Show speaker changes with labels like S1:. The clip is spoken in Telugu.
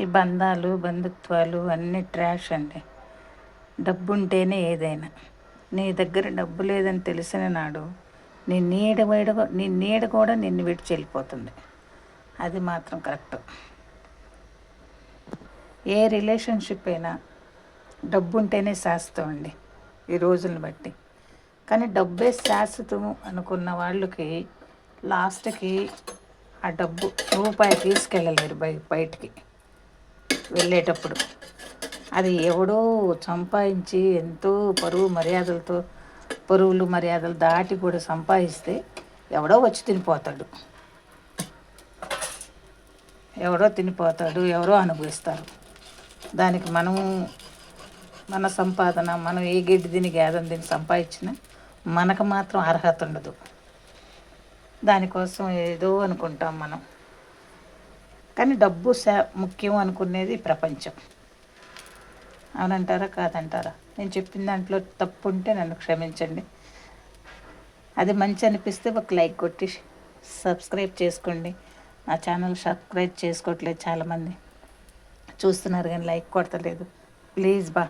S1: ఈ బంధాలు బంధుత్వాలు అన్నీ ట్రాష్ అండి. డబ్బు ఉంటేనే ఏదైనా. నీ దగ్గర డబ్బు లేదని తెలిసిన నాడు నీ నీడ వేడ నీ నీడ కూడా నిన్ను విడిచి వెళ్ళిపోతుంది. అది మాత్రం కరెక్ట్. ఏ రిలేషన్షిప్ అయినా డబ్బు ఉంటేనే శాశ్వతం అండి ఈ రోజులను బట్టి. కానీ డబ్బే శాశ్వతం అనుకున్న వాళ్ళకి లాస్ట్కి ఆ డబ్బు రూపాయి తీసుకెళ్ళలేరు బయ బయటికి. వెళ్ళేటప్పుడు. అది ఎవడో సంపాదించి ఎంతో పరువు మర్యాదలతో పరువులు మర్యాదలు దాటి కూడా సంపాదిస్తే ఎవడో వచ్చి తినిపోతాడు. ఎవడో తినిపోతాడు ఎవరో అనుభవిస్తారు. దానికి మనం మన సంపాదన మనం ఏ గిడ్డి తిని గేదం తిని సంపాదించినా మనకు మాత్రం అర్హత ఉండదు. దానికోసం ఏదో అనుకుంటాం మనం. కానీ డబ్బు ముఖ్యం అనుకునేది ప్రపంచం. అవునంటారా? కాదంటారా? నేను చెప్పిన దాంట్లో తప్పు ఉంటే నన్ను క్షమించండి. అది మంచి అనిపిస్తే ఒక లైక్ కొట్టి సబ్స్క్రైబ్ చేసుకోండి. నా ఛానల్ సబ్స్క్రైబ్ చేసుకోవట్లేదు చాలామంది. చూస్తున్నారు కానీ లైక్ కొడతలేదు. ప్లీజ్ బా.